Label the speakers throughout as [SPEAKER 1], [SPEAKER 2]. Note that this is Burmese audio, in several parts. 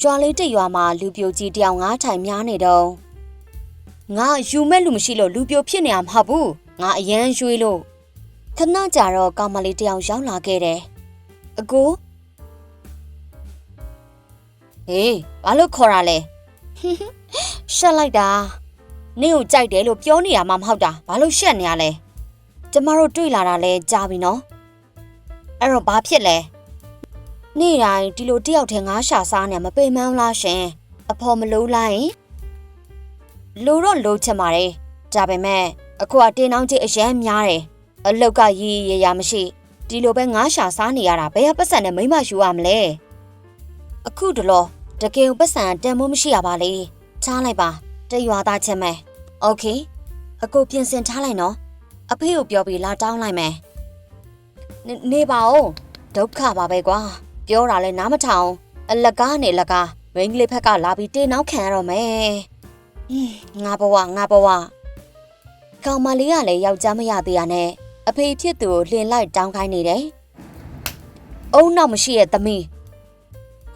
[SPEAKER 1] ရွာလေးတစ်ရွာမှာလူပြိုကြီးတယောက်ငါးထိုင်များနေတော့ငါယူမဲ့လူမရှိလို့လူပြိုဖြစ်နေမှာမဟုတ်ဘူးငါအရန်ရွှေလို့ခဏကြာတော့ကောင်မလေးတယောက်ရောက်လာခဲ့တယ်အကိုဟေးဘာလို့ခေါ်တာလဲရှက်လိုက်တာနင့်ကိုကြိုက်တယ်လို့ပြောနေရမှာမဟုတ်တာဘာလို့ရှက်နေရလဲကျမတို့တွေ့လာတာလဲကြားပြီနော်အဲ့တော့ဘာဖြစ်လဲ နေ့တိုင်းဒီလိုတယောက်တည်းငါးရှာစားနေမပိန်မန်းလားရှင်အဖော်မလို့လိုက်ရင်လိုတော့လိုချင်ပါတယ်ဒါပေမဲ့အခုကတင်းနှောင်းကြီးအရန်များတယ်အလုတ်ကရည်ရရမရှိဒီလိုပဲငါးရှာစားနေရတာဘယ်ဟာပတ်စံနဲ့မိမယူရမလဲအခုတလောတကယ်ပတ်စံတန်မိုးမရှိရပါလေချားလိုက်ပါတရွာသားချင်းမဲโอเคအခုပြင်ဆင်ထားလိုက်နော်အဖေကိုပြောပြီးလာတောင်းလိုက်မယ်နေနေပါဦးဒုက္ခပါပဲကွာ ပြောတာလဲနားမထောင်အလကားနဲ့လကားမင်းကလေးဖက်ကလာပြီးတင်းနှောင်းခံရတော့မယ်ဟင်းငါဘဝငါဘဝကောင်မလေးကလည်းယောက်ျားမရသေးရနဲ့အဖေဖြစ်သူကိုလှင်လိုက်တောင်းခိုင်းနေတယ်အုံနောက်မရှိရဲ့သမီး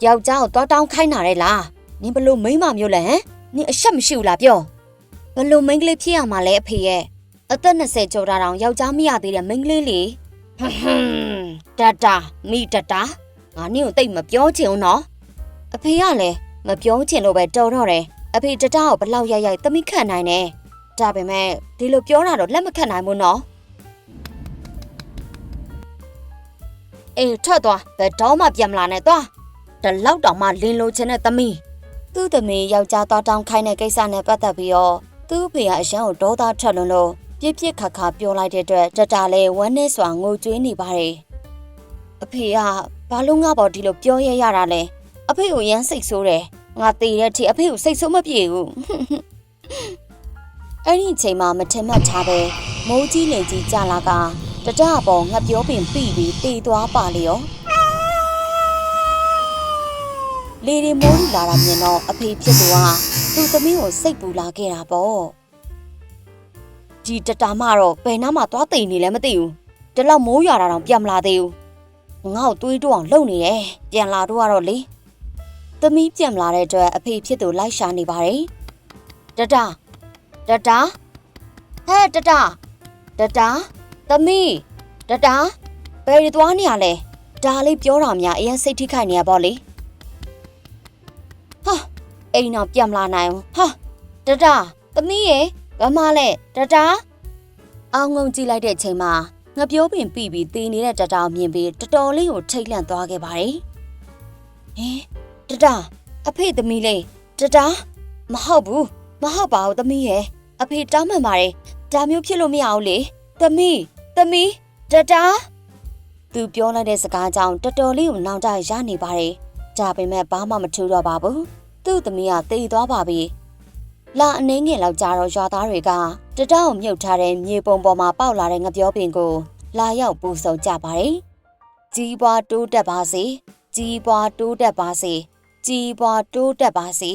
[SPEAKER 1] ယောက်ျားကိုတွားတောင်းခိုင်းတာလေလားနင်ဘလို့မိန်းမမျိုးလဲဟမ်နင်အရှက်မရှိဘူးလားပြောဘလို့မိန်းကလေးဖြစ်ရမှာလဲအဖေရဲ့အသက်20ကျော်တာတောင်ယောက်ျားမရသေးတဲ့မိန်းကလေးလေဟွန်းဟွန်းတတာမိတတာ ငါနင့်ကိုတိတ်မပြောချင်ဘူးနော်အဖေကလည်းမပြောချင်လို့ပဲတော်တော့တယ်အဖေတတကိုဘလောက်ရိုက်ရိုက်သမီးခံနိုင်တယ်ဒါပေမဲ့ဒီလိုပြောတာတော့လက်မခံနိုင်ဘူးနော်အေးထွက်သွားဘယ်တော့မှပြန်မလာနဲ့သွားတလောက်တောင်မှလင်းလိုချင်တဲ့သမီးသူ့သမီးယောက်ျားသွားတောင်းခိုင်းတဲ့ကိစ္စနဲ့ပတ်သက်ပြီးတော့သူ့အဖေကအရန်ကိုဒေါသထွက်လွန်းလို့ပြစ်ပြစ်ခါခါပြောလိုက်တဲ့အတွက်တတလည်းဝမ်းနဲ့စွာငိုကြွေးနေပါတယ်အဖေက ဘာလို့ငါပေါ်ဒီလိုပြောရရတာလဲအဖေကိုရမ်းစိတ်ဆိုးတယ်ငါတည်တဲ့အထိအဖေကိုစိတ်ဆိုးမပြေဘူးအဲ့ဒီအချိန်မှာမထင်မှတ်ထားပဲမိုးကြီးလေကြီးကြလာကတတအပေါ်ငှက်ပြောပင်ပြီးပြီးတည်သွားပါလေရောလေဒီမိုးလူလာတာမြင်တော့အဖေဖြစ်သူကသူ့သမီးကိုစိတ်ပူလာခဲ့တာပေါ့ဒီတတမတော့ဘယ်နားမှာသွားတိမ်နေလဲမသိဘူးဒီလောက်မိုးရွာတာတော့ပြန်မလာသေးဘူး ငါ့ကိုတွေးတော့အောင်လုပ်နေတယ်ပြန်လာတော့ကတော့လေသမီးပြန်လာတဲ့အတွက်အဖေဖြစ်သူလိုက်ရှာနေပါတယ်တတတတဟဲ့တတတတသမီးတတဘယ်ရီသွားနေရလဲဒါလေးပြောတာများအရင်စိတ်ထိခိုက်နေရပေါ့လေဟာအိမ်တော့ပြန်မလာနိုင်ဘူးဟာတတသမီးရေဘာမှလဲတတအောင်ငုံကြည့်လိုက်တဲ့ချိန်မှာ ငပြောပင်ပြီးပြီးတည်နေတဲ့တတအောင်မြင်ပြီးတော်တော်လေးကိုထိတ်လန့်သွားခဲ့ပါတယ်။ဟင်တတအဖေသမီးလေးတတမဟုတ်ဘူးမဟုတ်ပါဘူးသမီးရဲ့အဖေတောင်းမှန်ပါတယ်ဒါမျိုးဖြစ်လို့မရဘူးလေသမီးသမီးတတသူပြောလိုက်တဲ့စကားကြောင့်တော်တော်လေးကိုနောင်တရနေပါတယ်ဒါပေမဲ့ဘာမှမထူတော့ပါဘူးသူ့သမီးကတည်သွားပါပြီ လာအနေငယ်လောက်ကြာတော့ရွာသားတွေကတတကိုမြုပ်ထားတဲ့မြေပုံပေါ်မှာပေါက်လာတဲ့ငပြောပင်ကို လာရောက်ပူဆုံကြပါတယ်။ကြီးပွားတိုးတက်ပါစေ။ကြီးပွားတိုးတက်ပါစေ။ကြီးပွားတိုးတက်ပါစေ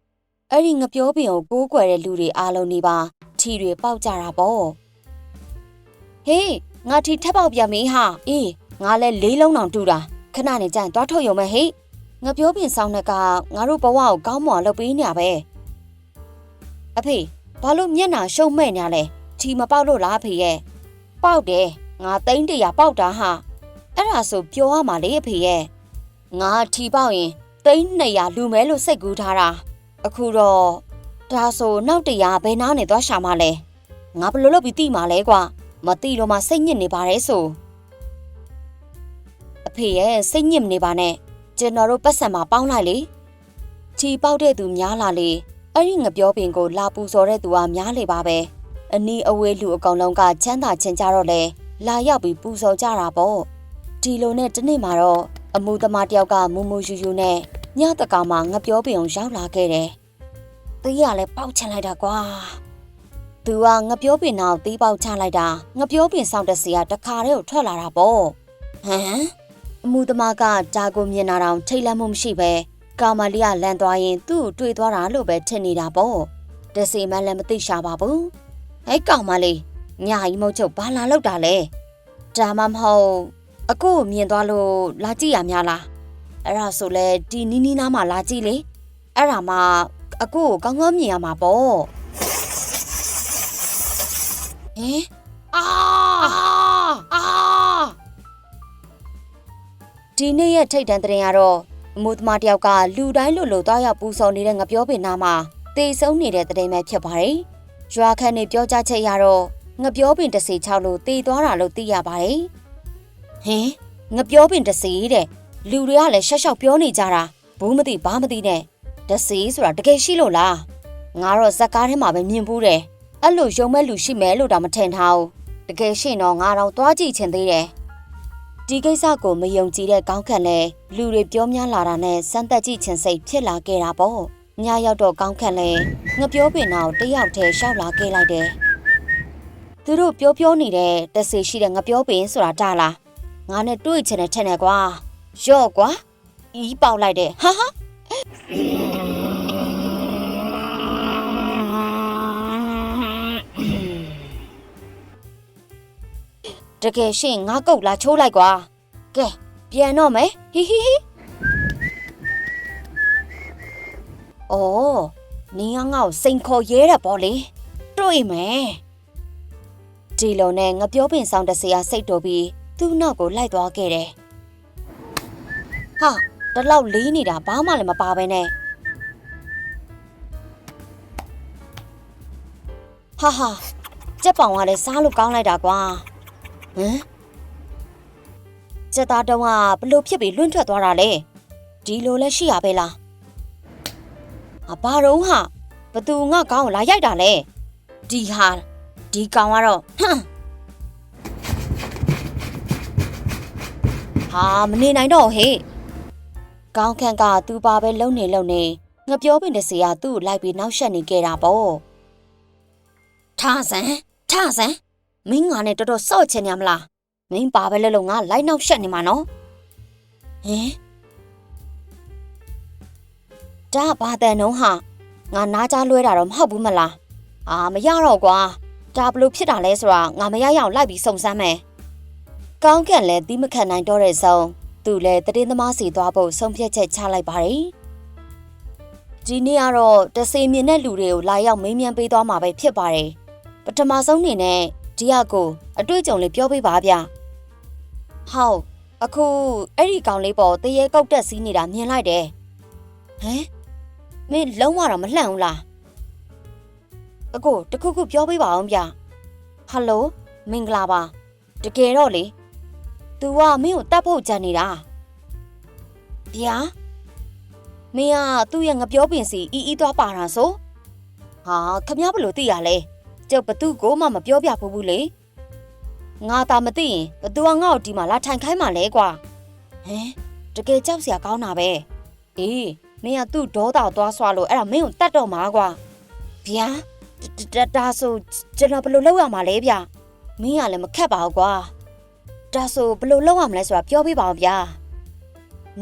[SPEAKER 1] ။အဲ့ဒီငပြောပင်ကိုကိုးကွယ်တဲ့လူတွေအားလုံးနေပါထီတွေပေါက်ကြတာပေါ့။ဟေးငါထီထပ်ပေါက်ပြန်ပြီဟာ။အေးငါလဲလေးလုံးတောင်တူတာခဏနေကြရင်သွားထုတ်ရုံပဲဟေး။ငပြောပင်ဆောင်တဲ့ကငါတို့ဘဝကိုကောင်းမွန်လုပ်ပေးနေရပဲ။ အဖေဘာလို့မျက်နှာရှုံမဲ့နေရလဲ။ထီမပေါက်လို့လားအဖေရဲ့။ပေါက်တယ်ငါသိန်းတရာပေါက်တာဟာအဲ့ဒါဆိုပြောရမှာလေအဖေရဲ့ငါထီပေါက်ရင်သိန်း200လူမဲလို့စိတ်ကူးထားတာအခုတော့ဒါဆိုနောက်တရာဘယ်နားနေသွားရှာမလဲငါဘယ်လိုလုပ်ပြီးတိမှာလဲကွာမတိလို့မှစိတ်ညစ်နေပါတယ်ဆိုအဖေရဲ့စိတ်ညစ်မနေပါနဲ့ကျွန်တော်တို့ပတ်စံမှာပေါင်းလိုက်လေချီပေါက်တဲ့သူများလာလေ အဲ့ဒီငပြောပင်ကိုလာပူစော်တဲ့သူကများလေပါပဲအနီးအဝေးလူအကောင်လုံးကချမ်းသာချင်ကြတော့လေလာရောက်ပြီးပူဇော်ကြတာပေါ့ဒီလိုနဲ့တနေ့မှာတော့အမှုသမားတယောက်ကမူမူယူယူနဲ့ညတကောင်မှာငပြောပင်အောင်ရောက်လာခဲ့တယ်။တီးရလဲပေါက်ချင်လိုက်တာကွာ။သူကငပြောပင်နောက်တီးပေါက်ချလိုက်တာငပြောပင်စောင့်တဲ့စီကတခါတည်းကိုထွက်လာတာပေါ့။ဟမ်အမှုသမားကဂျာကိုမြင်တာတောင်ထိတ်လန့်မှုမရှိပဲ ကာမလီကလန်သွားရင်သူ့ကိုတွေ့သွားတာလို့ပဲထင်နေတာပေါ့။တစီမလည်းမသိရှာပါဘူး။ဟဲ့ကောင်မလေးညာကြီးမုတ်ချုပ်ဘာလာလောက်တာလဲဒါမှမဟုတ်အကိုကိုမြင်သွားလို့လာကြည့်ရများလားအဲ့ဒါဆိုလဲဒီနီးနီးနားမှာလာကြည့်လေအဲ့ဒါမှအကိုကိုကောင်းကောင်းမြင်ရမှာပေါ့ဟင်အာအာဒီနေ့ရဲ့ထိတ်တန့်တဲ့ရင်ကတော့ အမိုးသမားတယောက်ကလူတိုင်းလူလိုသွားရောက်ပူဆော်နေတဲ့ငပြောပင်နာမှာတေဆုံးနေတဲ့တဲ့ရင်ပဲဖြစ်ပါတယ်ရွာခန့်နေပြောကြချက်ရတော့ငပြောပင်တစ်စီ6လို့တေသွားတာလို့သိရပါတယ်ဟင်ငပြောပင်တစ်စီတဲ့လူတွေကလည်းရှက်ရှောက်ပြောနေကြတာဘူးမသိဘာမသိနဲ့တစ်စီဆိုတာတကယ်ရှိလို့လားငါတော့ဇက်ကားထဲမှာပဲမြင်ဘူးတယ်အဲ့လိုယုံမဲ့လူရှိမယ်လို့တော့မထင်ထားဘူးတကယ်ရှိရင်တော့ငါတော့သွားကြည့်ချင်သေးတယ် ဒီကိစ္စကိုမယုံကြည်တဲ့ကောင်းခန့်လဲလူတွေပြောများလာတာနဲ့စမ်းသက်ကြည့်ချင်စိတ်ဖြစ်လာခဲ့တာပေါ့ညရောက်တော့ကောင်းခန့်လဲငပြောပင်နာကိုတယောက်တည်းရှောက်လာခဲ့လိုက်တယ်သူတို့ပြောပြောနေတဲ့တဆေရှိတဲ့ငပြောပင်ဆိုတာတာလားငါနဲ့တွေ့ချင်တဲ့ထက်နဲ့ကွာရော့ကွာဤပေါက်လိုက်တယ်ဟာဟာ တကယ်ရှင်ငါကုတ်လာချိုးလိုက်ကွာကဲပြန်တော့မယ်ဟီဟီဟီအော်နင်းကငါ့ကိုစိန်ခေါ်ရဲတယ်ပေါ့လေတွေ့မယ်ဒီလိုနဲ့ငပြောပင်ဆောင်တစရာစိတ်တော်ပြီးသူ့နောက်ကိုလိုက်သွားခဲ့တယ်ဟာတလောက်လေးနေတာဘာမှလည်းမပါပဲနဲ့ဟာဟာကြက်ပောင်ကလည်းစားလို့ကောင်းလိုက်တာကွာ ဟမ်စက်သားတုံးကဘလို့ဖြစ်ပြီးလွန့်ထွက်သွားတာလဲဒီလိုလဲရှိရပဲလားအဘာတော့ဟာဘသူငါကောင်းကိုလာရိုက်တာလဲဒီဟာဒီကောင်ကတော့ဟမ်ဟာမနေနိုင်တော့ဟေ့ကောင်းခန့်ကသူပါပဲလုံနေလုံနေငါပြောပင်တစီကသူ့ကိုလိုက်ပြီးနောက်ဆက်နေခဲ့တာပေါ့ထားစမ်းထားစမ်း မင်းငါနဲ့တော်တော်စော့ချင်ရမလားမင်းပါပဲလဲလို့ငါလိုက်နောက်ရှက်နေမှာနော်ဟင်ဒါဘာတန်နှုံးဟာငါနားကြားလွဲတာတော့မဟုတ်ဘူးမလားအာမရတော့ကွာဒါဘလို့ဖြစ်တာလဲဆိုတာငါမရရအောင်လိုက်ပြီးစုံစမ်းမယ်ကောင်းကင်လည်းတီးမခံနိုင်တော့တဲ့ဆုံးသူလည်းတည်င်းသမားစီသွားဖို့ဆုံးဖြတ်ချက်ချလိုက်ပါတယ်ဒီနေ့ကတော့တဆေမြင်တဲ့လူတွေကိုလာရောက်မေးမြန်းပေးသွားမှာပဲဖြစ်ပါတယ်ပထမဆုံးအနေနဲ့ ဒီရကိုအတွေ့အကြုံလေးပြောပေးပါဗျဟောက်အခုအဲ့ဒီကောင်လေးပေါ်တရေကောက်တက်စီးနေတာမြင်လိုက်တယ်ဟမ်မင်းလုံးဝတော့မလှန့်ဘူးလားအကိုတခုခုပြောပေးပါအောင်ဗျဟယ်လိုမင်္ဂလာပါတကယ်တော့လေ तू ကမင်းကိုတတ်ဖို့ကြံနေတာဗျာမင်းကသူ့ရဲ့ငပြောပင်စီအီအီသွားပါတာဆိုဟာခမ ्या ဘလို့သိရလဲ ကျုပ်ဘသူ့ကိုမှမပြောပြဘူးဘူးလေငါသာမသိရင်ဘသူကငါ့ကိုဒီမှာလာထိုင်ခိုင်းမှလဲကွာဟမ်တကယ်ကြောက်စရာကောင်းတာပဲအေးမင်းကသူ့ဒေါသသွားဆွာလို့အဲ့ဒါမင်းကိုတတ်တော့မှာကွာဗျာတဒါဆိုကျွန်တော်ဘယ်လိုလုပ်ရမှာလဲဗျမင်းကလည်းမခက်ပါဘူးကွာဒါဆိုဘယ်လိုလုပ်ရမလဲဆိုတာပြောပြပါဦးဗျာ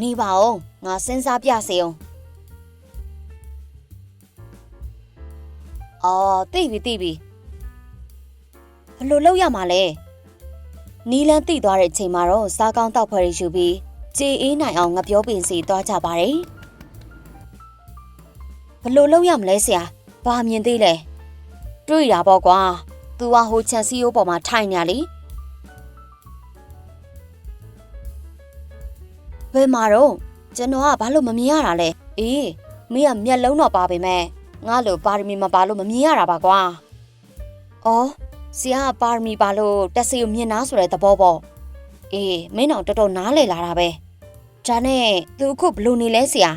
[SPEAKER 1] နေပါဦးငါစဉ်းစားပြစေအောင်အော်သိပြီသိပြီ ဘယ်လိုလုပ်ရမှာလဲနီလန်းတိသွားတဲ့အချိန်မှာတော့စားကောင်းတောက်ဖွဲ့ရယူပြီးကြေအေးနိုင်အောင်ငပြောပင်စီသွားကြပါတယ်ဘယ်လိုလုပ်ရမလဲဆရာဘာမြင်သေးလဲတွေ့တာပေါ့ကွာသူကဟိုချန်စီယိုးပေါ်မှာထိုင်နေရလေဘယ်မှာတော့ကျွန်တော်ကဘာလို့မမြင်ရတာလဲအေးမင်းကမျက်လုံးတော့ပါပေမဲ့ငါလိုပါရမီမပါလို့မမြင်ရတာပါကွာအော် ဆရာကပါရမီပါလို့တက်စီကိုမြင်နာဆိုတဲ့သဘောပေါ့အေးမင်းတော့တော်တော်နားလေလာတာပဲဒါနဲ့သူအခုဘလို့နေလဲဆရာ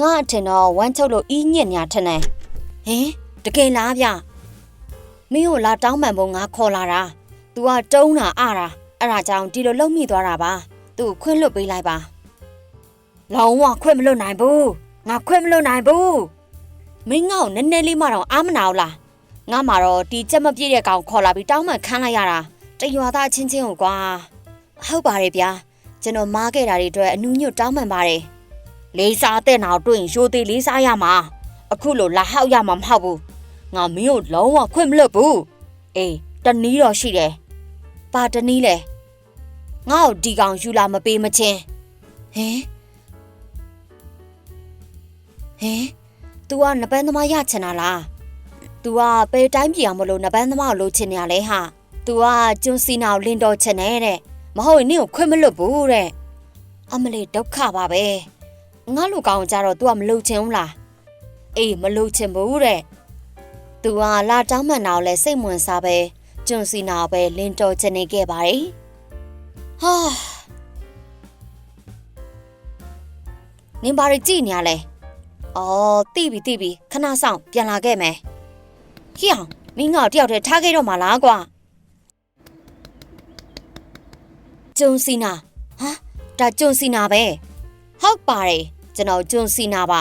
[SPEAKER 1] ငါအထင်တော့ဝမ်းချုပ်လို့အီးညစ်ညာထက်နေဟင်တကယ်လားဗျမင်းကိုလာတောင်းပန်ဖို့ငါခေါ်လာတာ तू ကတုံးတာအတာအဲ့ဒါကြောင့်ဒီလိုလုံမိသွားတာပါသူ့ခွင့်လွတ်ပေးလိုက်ပါလုံးဝခွင့်မလွတ်နိုင်ဘူး ငါခွင့်မလွတ်နိုင်ဘူးမင်းငါ့ကိုနည်းနည်းလေးမှတော့အားမနာဘူးလားငါမှတော့ဒီချက်မပြည့်တဲ့ကောင်ခေါ်လာပြီးတောင်းပန်ခန်းလိုက်ရတာတရွာသားချင်းချင်းကိုကွာဟုတ်ပါတယ်ဗျာကျွန်တော်မားခဲ့တာတွေအတွက်အနူးညွတ်တောင်းပန်ပါတယ်လေးစားတဲ့နောက်တွေ့ရင်ရှိုးသေးလေးစားရမှာအခုလိုလာဟောက်ရမှာမဟုတ်ဘူးငါမင်းကိုလုံးဝခွင့်မလွတ်ဘူးအေးတနည်းတော့ရှိတယ်ဘပါတနည်းလဲငါ့ကိုဒီကောင်ယူလာမပေးမချင်းဟင် ဟင် तू ကနပန်းသမားရချင်တာလား तू ကပဲတိုင်းပြည်အောင်မလို့နပန်းသမားကိုလိုချင်နေရလဲဟာ तू ကကျွန်းစီနာကိုလင်းတော်ချင်တယ်တဲ့မဟုတ်ရင်နင့်ကိုခွင့်မလွတ်ဘူးတဲ့အမလေးဒုက္ခပါပဲငါလူကောင်ကြတော့ तू ကမလိုချင်ဘူးလားအေးမလိုချင်ဘူးတဲ့ तू ကလာတောင်းမှန်တာကိုလည်းစိတ်ဝင်စားပဲကျွန်းစီနာကိုပဲလင်းတော်ချင်နေခဲ့ပါတယ်ဟာနင်ဘာတွေကြည့်နေရလဲ အော်တိပြီတိပြီခဏဆောင်ပြန်လာခဲ့မယ်ဟိအောင်မင်းငါ့ကိုတယောက်တည်းထားခဲ့တော့မှာလားကွာကျုံစီနာဟာဒါကျုံစီနာပဲဟုတ်ပါတယ်ကျွန်တော်ကျုံစီနာပါ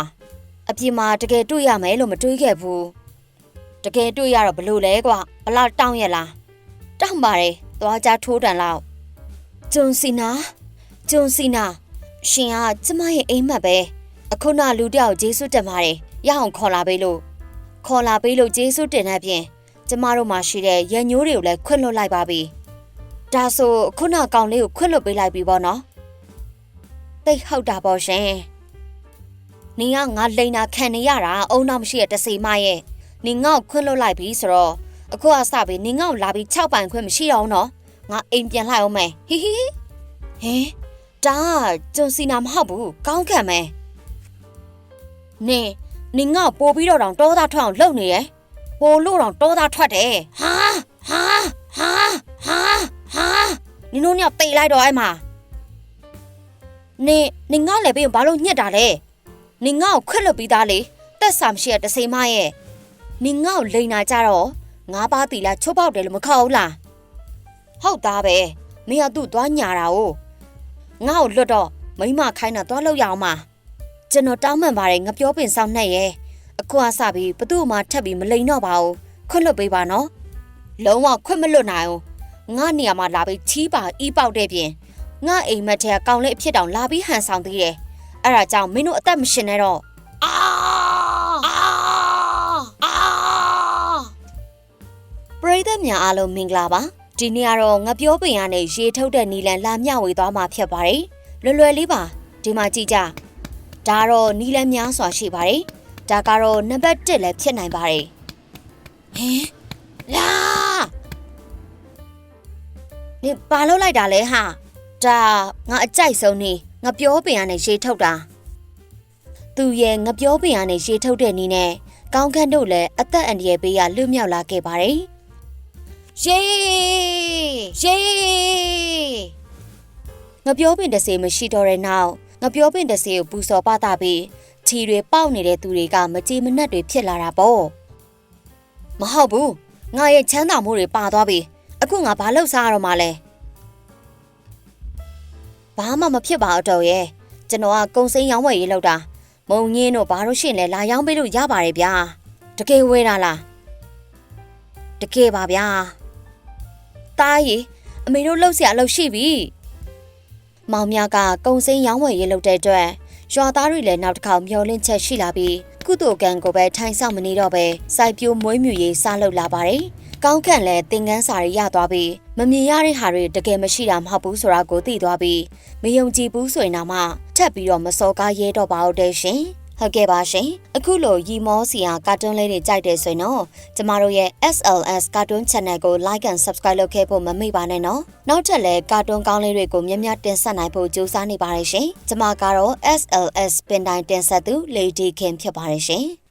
[SPEAKER 1] အပြင်မှာတကယ်တွေ့ရမယ်လို့မတွေးခဲ့ဘူးတကယ်တွေ့ရတော့ဘလို့လဲကွာဘလောက်တောင်းရလားတောင်းပါတယ်သွားကြထိုးတန်လောက်ကျုံစီနာကျုံစီနာရှင်ကကျမရဲ့အိမ်မက်ပဲ အခုနလူတယောက်ဂျေဆုတင်ပါတယ်ရအောင်ခေါ်လာပေးလို့ခေါ်လာပေးလို့ဂျေဆုတင်တဲ့အပြင်ကျမတို့မှာရှိတဲ့ရန်ညိုးတွေကိုလည်းခွင့်လွှတ်လိုက်ပါပြီဒါဆိုခုနကောင်လေးကိုခွင့်လွှတ်ပေးလိုက်ပြီပေါ့နော်သိဟုတ်တာပေါ့ရှင်နင်ကငါလိန်နာခံနေရတာအုံနောက်မရှိတဲ့တစီမရဲ့နင်ငါ့ကိုခွင့်လွှတ်လိုက်ပြီဆိုတော့အခုအစပြီးနင်ငါ့ကိုလာပြီး6ပိုင်ခွင့်မရှိအောင်နော်ငါအိမ်ပြန်လိုက်အောင်မယ်ဟီဟီဟင်ဒါကကျွန်းစီနာမဟုတ်ဘူးကောင်းခံမယ် နင်နင်ငါ့ကိုပို့ပြီးတော့တောင်တောသားထွက်အောင်လုပ်နေရယ်ပို့လို့တော့တောသားထွက်တယ်ဟာဟာဟာဟာဟာနင်တို့ညတိတ်လိုက်တော့အဲ့မှာနင်နင်ငါလည်းပြီးဘာလို့ညက်တာလဲနင်ငါ့ကိုခွက်လွတ်ပြီးသားလေတက်ဆာမရှိတဲ့တစိမရဲ့နင်ငါ့ကိုလိန်နာကြတော့ငါးပါးတီလာချိုးပေါက်တယ်လို့မခေါ်ဘူးလားဟုတ်သားပဲမင်းကသူ့သွားညာတာ哦ငါ့ကိုလွတ်တော့မိမခိုင်းတာသွားလို့ရအောင်ပါ ကျွန်တော်တောင်းပန်ပါတယ်ငါပြောပင်ဆောင်နှက်ရဲ့အခုအစပြီးဘသူ့မှထပ်ပြီးမလိန်တော့ပါဘူးခွတ်လွတ်ပေးပါနော်လုံးဝခွတ်မလွတ်နိုင်ဘူးငါနေရာမှာလာပြီးချီးပါအီးပေါက်တဲ့ပြင်ငါအိမ်မက်ထဲကကောင်းလေးအဖြစ်တောင်လာပြီးဟန်ဆောင်သေးတယ်အဲ့ဒါကြောင့်မင်းတို့အသက်မရှင်နဲ့တော့အာအာအာပရိသတ်များအားလုံးမင်္ဂလာပါဒီနေ့ကတော့ငါပြောပင်ရနဲ့ရေထုတ်တဲ့နီလန်လာမျှဝေသွားမှာဖြစ်ပါတယ်လွယ်လွယ်လေးပါဒီမှာကြည့်ကြ ဒါကတော့နီလန်းများစွာရှိပါတယ်။ဒါကတော့နံပါတ်1လည်းဖြစ်နိုင်ပါတယ်။ဟင်လာနေဘာလို့လိုက်တာလဲဟာဒါငါအကြိုက်ဆုံးနေငါပြောပင်ရနဲ့ရေထုတ်တာသူရဲ့ငါပြောပင်ရနဲ့ရေထုတ်တဲ့နီးနဲ့ကောင်းခန့်တို့လည်းအသက်အန္တရာယ်ပေးရလွတ်မြောက်လာခဲ့ပါတယ်။ရေရေငါပြောပင်တစ်စေမရှိတော့တဲ့နောက် ငပြောပင်တစေကိုပူစော်ပတာပြီးခြီတွေပေါက်နေတဲ့သူတွေကမကြေမနက်တွေဖြစ်လာတာပေါ့မဟုတ်ဘူးငါရဲ့ချမ်းသာမှုတွေပါသွားပြီအခုငါဘာလုပ်စားရတော့မှလဲဘာမှမဖြစ်ပါတော့ရဲ့ကျွန်တော်ကကုံစိမ်းရောင်းဝယ်ရေးလုပ်တာမုံညင်းတို့ဘာလို့ရှိရင်လဲလာရောင်းပေးလို့ရပါတယ်ဗျာတကယ်ဝဲတာလားတကယ်ပါဗျာတားရီအမေတို့လှုပ်เสียအလုပ်ရှိပြီ မောင်မြကကုံစိမ်းရောင်းဝယ်ရေးလုပ်တဲ့အတွက်ရွာသားတွေလည်းနောက်တစ်ခါမျောလင့်ချက်ရှိလာပြီးကုသိုလ်ကံကိုပဲထိုင်ဆောင်မနေတော့ပဲစိုက်ပျိုးမွေးမြူရေးစားလုပ်လာပါတယ်။ကောင်းခန့်လည်းသင်ကန်းစာတွေရသွားပြီးမမြင်ရတဲ့ဟာတွေတကယ်မရှိတာမဟုတ်ဘူးဆိုတာကိုသိသွားပြီးမယုံကြည်ဘူးဆိုရင်တော့မှထပ်ပြီးတော့မစော်ကားရဲတော့ပါဘူးတဲ့ရှင်။ ဟုတ်ကဲ့ပါရှင်အခုလိုရီမောစီယာကာတွန်းလေးတွေကြိုက်တယ်ဆိုရင်တော့ကျမတို့ရဲ့ SLS Cartoon Channel ကို Like and Subscribe လုပ်ခဲ့ဖို့မမေ့ပါနဲ့နော်နောက်ထပ်လည်းကာတွန်းကောင်းလေးတွေကိုမြတ်မြတ်တင်ဆက်နိုင်ဖို့ကြိုးစားနေပါတယ်ရှင်ကျမကတော့ SLS ပင်တိုင်းတင်ဆက်သူ Lady Kim ဖြစ်ပါတယ်ရှင်